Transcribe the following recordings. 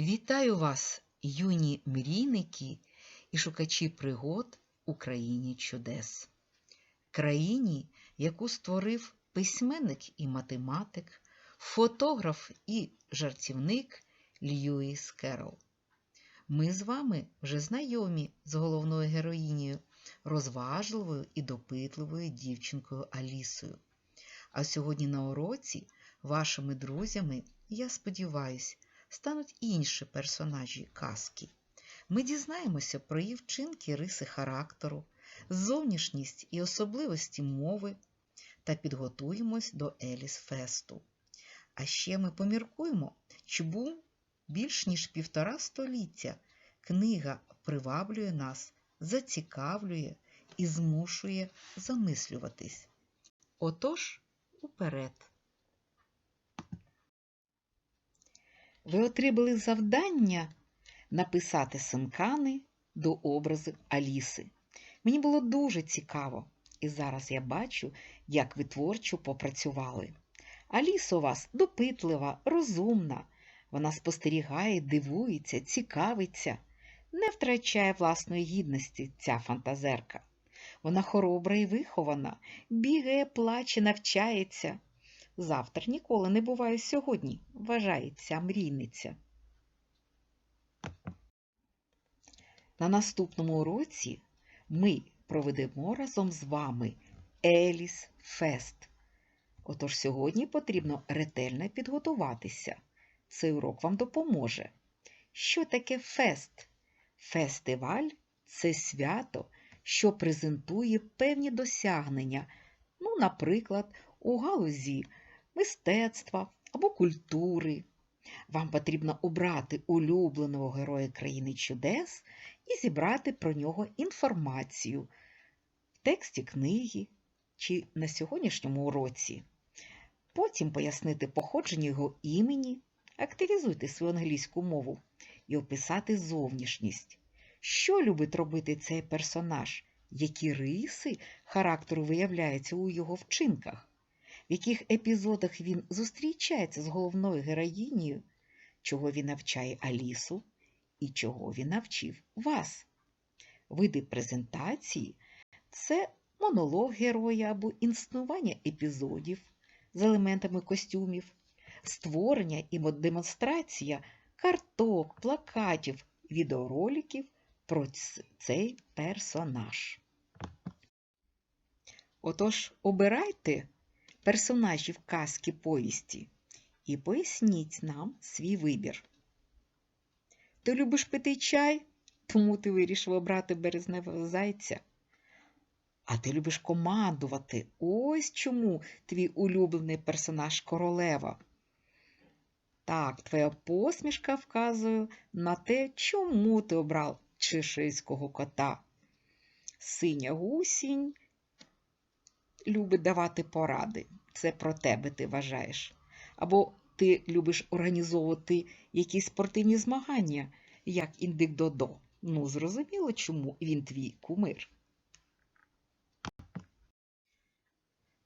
Вітаю вас, юні мрійники і шукачі пригод у країні чудес, країні, яку створив письменник і математик, фотограф і жартівник Льюіс Керол. Ми з вами вже знайомі з головною героїнею, розважливою і допитливою дівчинкою Алісою. А сьогодні на уроці вашими друзями, я сподіваюсь, стануть інші персонажі казки. Ми дізнаємося про її вчинки риси характеру, зовнішність і особливості мови та підготуємось до Еліс Фесту. А ще ми поміркуємо, чи був більш ніж півтора століття книга приваблює нас, зацікавлює і змушує замислюватись. Отож, уперед! Ви отримали завдання написати синкани до образу Аліси. Мені було дуже цікаво, і зараз я бачу, як ви творчо попрацювали. Аліса у вас допитлива, розумна. Вона спостерігає, дивується, цікавиться, не втрачає власної гідності ця фантазерка. Вона хоробра і вихована, бігає, плаче, навчається. Завтра ніколи не буває сьогодні, вважається мрійниця. На наступному уроці ми проведемо разом з вами Еліс Фест. Отож сьогодні потрібно ретельно підготуватися. Цей урок вам допоможе. Що таке фест? Фестиваль це свято, що презентує певні досягнення, ну, наприклад, у галузі мистецтва або культури. Вам потрібно обрати улюбленого героя країни чудес і зібрати про нього інформацію в тексті книги чи на сьогоднішньому уроці. Потім пояснити походження його імені, активізуйте свою англійську мову і описати зовнішність. Що любить робити цей персонаж? Які риси характеру виявляються у його вчинках? В яких епізодах він зустрічається з головною героїнею, чого він навчає Алісу і чого він навчив вас. Види презентації це монолог героя або інснування епізодів з елементами костюмів, створення і демонстрація карток, плакатів, відеороликів про цей персонаж. Отож, обирайте персонажів казки повісті і поясніть нам свій вибір. Ти любиш пити чай, тому ти вирішив обрати березневого зайця. А ти любиш командувати. Ось чому твій улюблений персонаж королева. Так, твоя посмішка вказує на те, чому ти обрав чеширського кота. Синя гусінь любить давати поради. Це про тебе ти вважаєш. Або ти любиш організовувати якісь спортивні змагання, як індик Додо. Ну, зрозуміло, чому він твій кумир.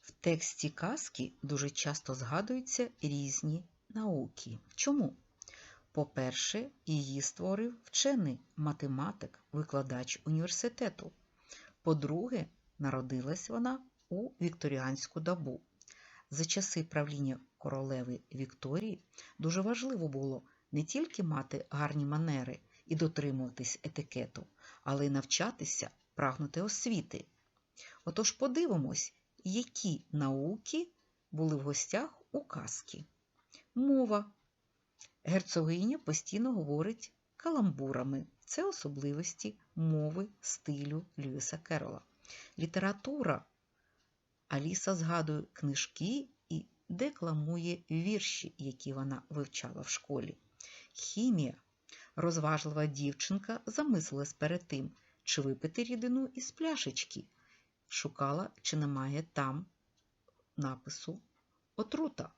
В тексті казки дуже часто згадуються різні науки. Чому? По-перше, її створив вчений математик, викладач університету. По-друге, народилась вона у вікторіанську добу. За часи правління королеви Вікторії дуже важливо було не тільки мати гарні манери і дотримуватись етикету, але й навчатися прагнути освіти. Отож подивимось, які науки були в гостях у казки. Мова. Герцогиня постійно говорить каламбурами. Це особливості мови стилю Льюіса Керола. Література Аліса згадує книжки і декламує вірші, які вона вивчала в школі. Хімія. Розважлива дівчинка замислилась перед тим, чи випити рідину із пляшечки. Шукала, чи немає там напису отрута.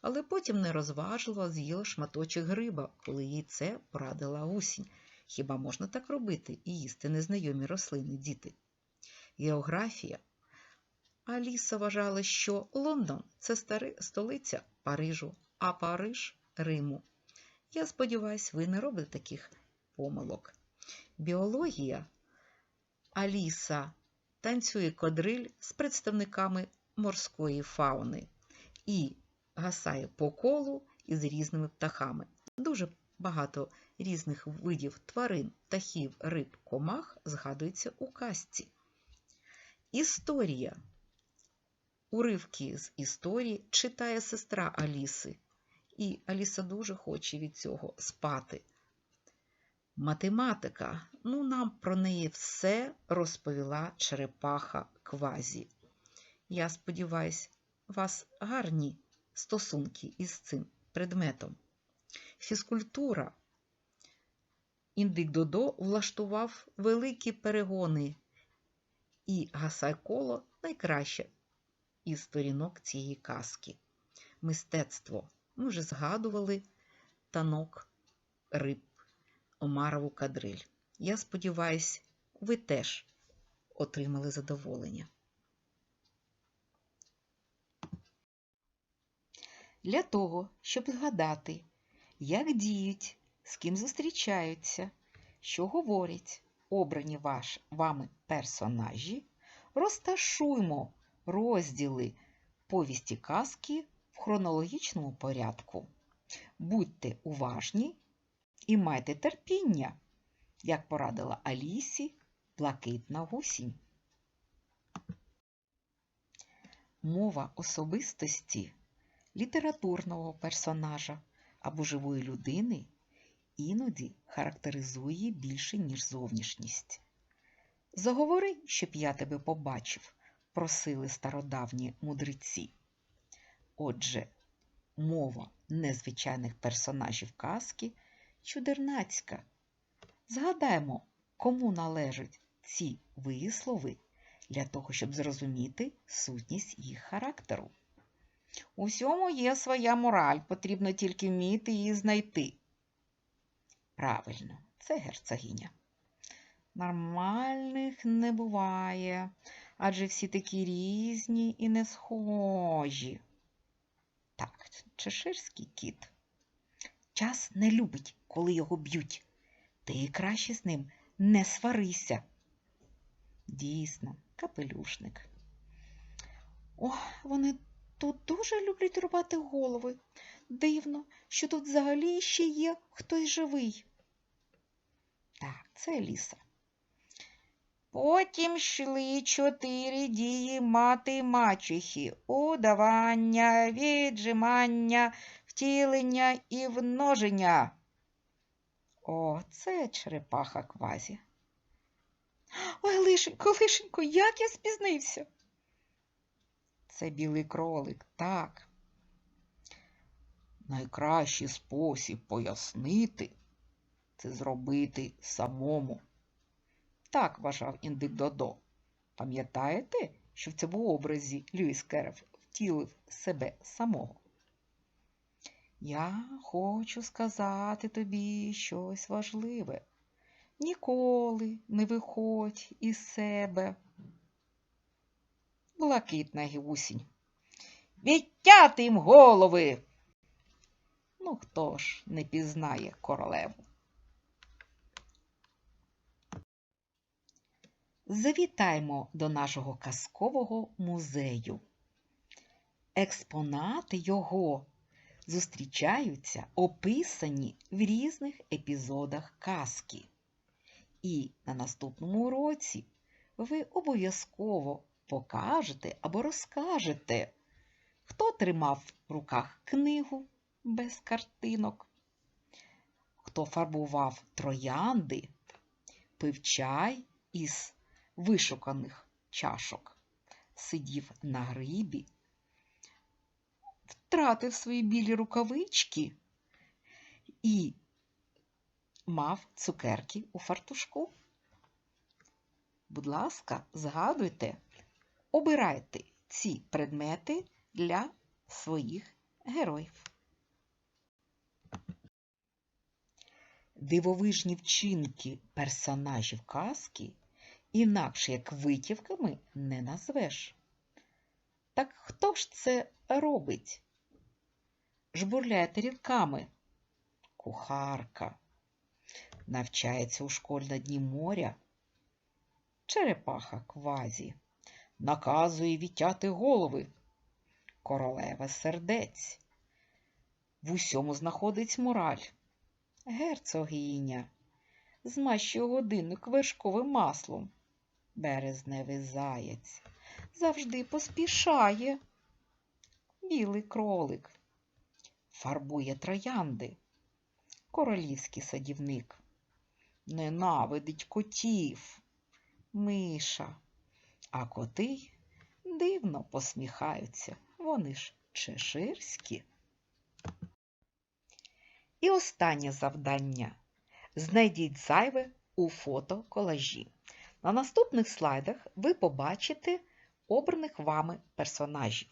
Але потім нерозважливо з'їла шматочок гриба, коли їй це порадила гусінь. Хіба можна так робити і їсти незнайомі рослини, діти? Географія. Аліса вважала, що Лондон це столиця Парижу, а Париж Риму. Я сподіваюся, ви не робите таких помилок. Біологія Аліса танцює кодриль з представниками морської фауни і гасає по колу із різними птахами. Дуже багато різних видів тварин, птахів, риб, комах згадується у казці. Історія. Уривки з історії читає сестра Аліси, і Аліса дуже хоче від цього спати. Математика. Ну, нам про неї все розповіла черепаха Квазі. Я сподіваюся, у вас гарні стосунки із цим предметом. Фізкультура. Індик Додо влаштував великі перегони, і Гасайколо найкраще із сторінок цієї казки. Мистецтво. Ми вже згадували танок риб, Омарову кадриль. Я сподіваюся, ви теж отримали задоволення. Для того, щоб згадати, як діють, з ким зустрічаються, що говорять обрані ваш, вами персонажі, розташуймо розділи повісті казки в хронологічному порядку. Будьте уважні і майте терпіння, як порадила Алісі блакитна гусінь. Мова особистості літературного персонажа або живої людини іноді характеризує більше, ніж зовнішність. Заговори, щоб я тебе побачив, просили стародавні мудреці. Отже, мова незвичайних персонажів казки чудернацька. Згадаємо, кому належать ці вислови для того, щоб зрозуміти сутність їх характеру. У всьому є своя мораль, потрібно тільки вміти її знайти. Правильно, це герцогиня. Нормальних не буває, адже всі такі різні і не схожі. Так, чеширський кіт. Час не любить, коли його б'ють. Ти краще з ним не сварися. Дійсно, капелюшник. О, вони тут дуже люблять рубати голови. Дивно, що тут взагалі ще є хтось живий. Так, це ліса. Потім йшли чотири дії мати мачехи удавання, віджимання, втілення і вноження. О, це черепаха квазі. Ой, лишенько, лишенько, як я спізнився. Це білий кролик, так. Найкращий спосіб пояснити це зробити самому. Так вважав індик Додо. Пам'ятаєте, що в цьому образі Льюіс Кереф втілив себе самого? Я хочу сказати тобі щось важливе. Ніколи не виходь із себе. Блакитна гусінь. Відтяти їм голови. Ну, хто ж не пізнає королеву? Завітаймо до нашого казкового музею. Експонати його зустрічаються описані в різних епізодах казки. І на наступному уроці ви обов'язково покажете або розкажете, хто тримав в руках книгу без картинок, хто фарбував троянди, пив чай із вишуканих чашок, сидів на грибі, втратив свої білі рукавички і мав цукерки у фартушку. Будь ласка, згадуйте, обирайте ці предмети для своїх героїв. Дивовижні вчинки персонажів казки інакше як витівками не назвеш. Так хто ж це робить? Жбурляє тарілками, кухарка. Навчається у школі на дні моря. Черепаха квазі. Наказує вітяти голови. Королева сердець. В усьому знаходить мораль. Герцогиня. Змащує годинник вершковим маслом. Березневий заяць. Завжди поспішає. Білий кролик. Фарбує троянди. Королівський садівник. Ненавидить котів. Миша. А коти дивно посміхаються. Вони ж чеширські. І останнє завдання. Знайдіть зайве у фотоколажі. На наступних слайдах ви побачите обраних вами персонажів.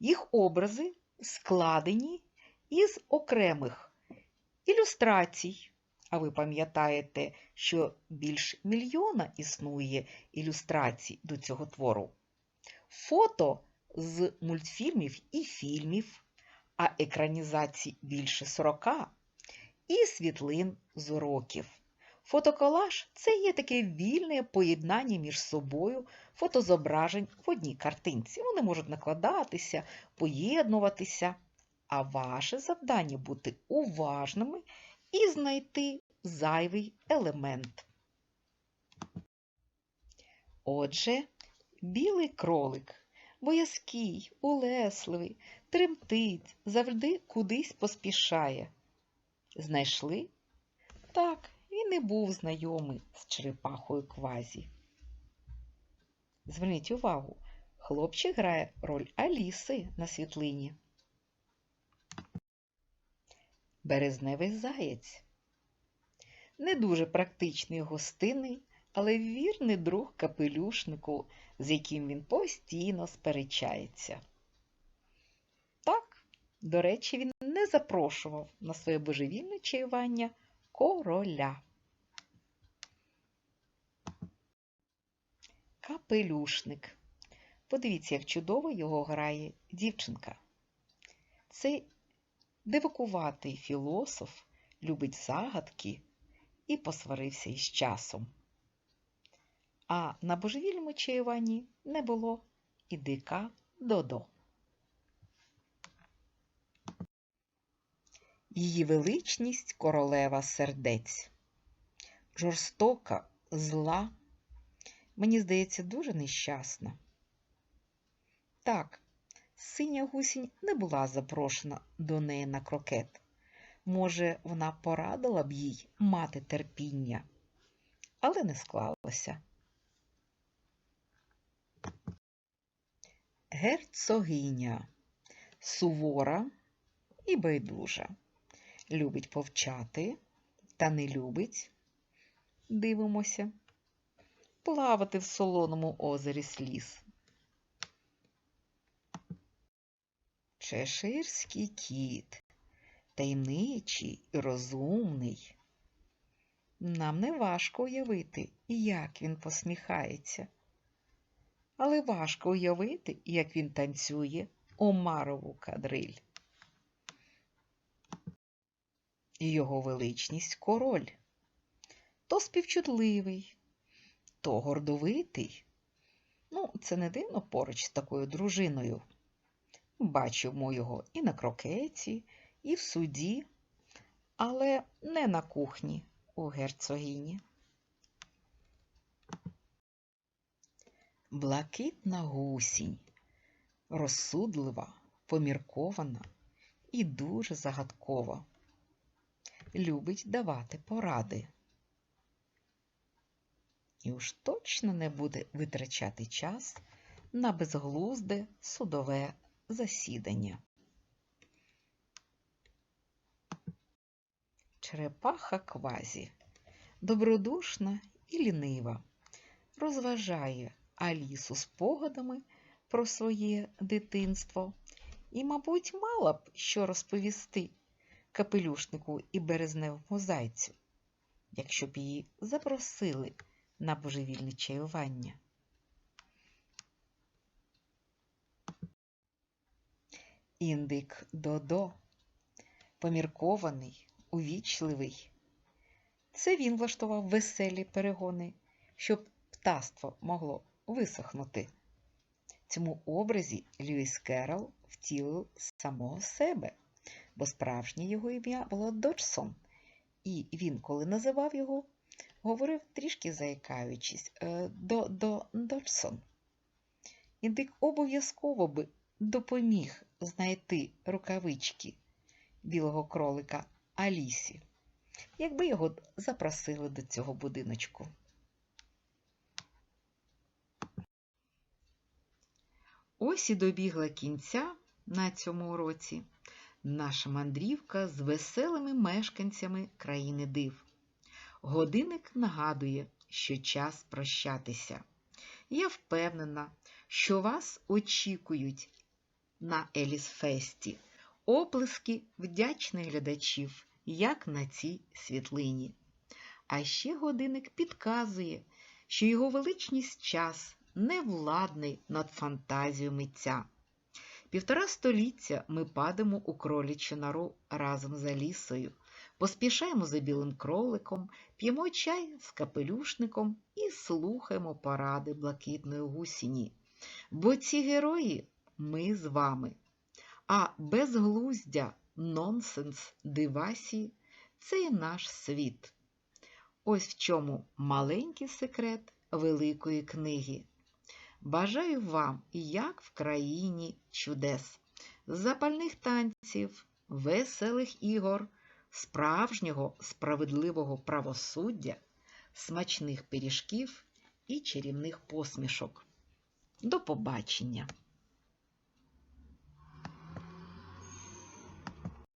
Їх образи складені із окремих ілюстрацій. А ви пам'ятаєте, що більш мільйона існує ілюстрацій до цього твору. Фото з мультфільмів і фільмів, а екранізацій більше 40 і світлин з уроків. Фотоколаж це є таке вільне поєднання між собою фотозображень в одній картинці. Вони можуть накладатися, поєднуватися, а ваше завдання бути уважними і знайти зайвий елемент. Отже, білий кролик, боязкий, улесливий, тремтить, завжди кудись поспішає. Знайшли? Так, і був знайомий з черепахою квазі. Зверніть увагу, хлопчик грає роль Аліси на світлині. Березневий заєць. Не дуже практичний гостинний, але вірний друг капелюшнику, з яким він постійно сперечається. Так, до речі, він не запрошував на своє божевільне чаювання короля. Капелюшник. Подивіться, як чудово його грає дівчинка. Цей дивакуватий філософ любить загадки і посварився із часом. А на божевільному чаюванні не було і дика Додо. Її величність королева сердець. Жорстока, зла, мені здається, дуже нещасна. Так, синя гусінь не була запрошена до неї на крокет. Може, вона порадила б їй мати терпіння, але не склалося. Герцогиня сувора і байдужа. Любить повчати та не любить, дивимося, плавати в солоному озері сліз. Чеширський кіт, таємничий і розумний. Нам не важко уявити, як він посміхається. Але важко уявити, як він танцює Омарову кадриль. Його величність король. То співчутливий, то гордовитий. Ну, це не дивно поруч з такою дружиною. Бачимо його і на крокеті, і в суді, але не на кухні у герцогині. Блакитна гусінь, розсудлива, поміркована і дуже загадкова. Любить давати поради. І уж точно не буде витрачати час на безглузде судове засідання. Черепаха квазі. Добродушна і лінива, розважає Алісу спогадами про своє дитинство. І, мабуть, мала б що розповісти капелюшнику і березневому зайцю, якщо б її запросили на божевільне чаювання. Індик Додо, поміркований, увічливий. Це він влаштував веселі перегони, щоб птаство могло висохнути. Цьому образі Льюіс Керрол втілив самого себе, бо справжнє його ім'я було Доджсон, і він, коли називав його, говорив трішки заїкаючись е, до, до Доджсон. Індик обов'язково би допоміг знайти рукавички білого кролика Алісі, якби його запросили до цього будиночку. Ось і добігла кінця на цьому уроці наша мандрівка з веселими мешканцями країни див. Годинник нагадує, що час прощатися. Я впевнена, що вас очікують на Елісфесті оплески вдячних глядачів, як на цій світлині. А ще годинник підказує, що його величність час невладний над фантазією митця. Півтора століття ми падемо у кролічу нору разом з Алісою, поспішаємо за білим кроликом, п'ємо чай з капелюшником і слухаємо поради блакитної гусіні. Бо ці герої ми з вами. А безглуздя, нонсенс, дивасі це і наш світ. Ось в чому маленький секрет великої книги. Бажаю вам, як в країні чудес, запальних танців, веселих ігор, справжнього справедливого правосуддя, смачних пиріжків і чарівних посмішок. До побачення!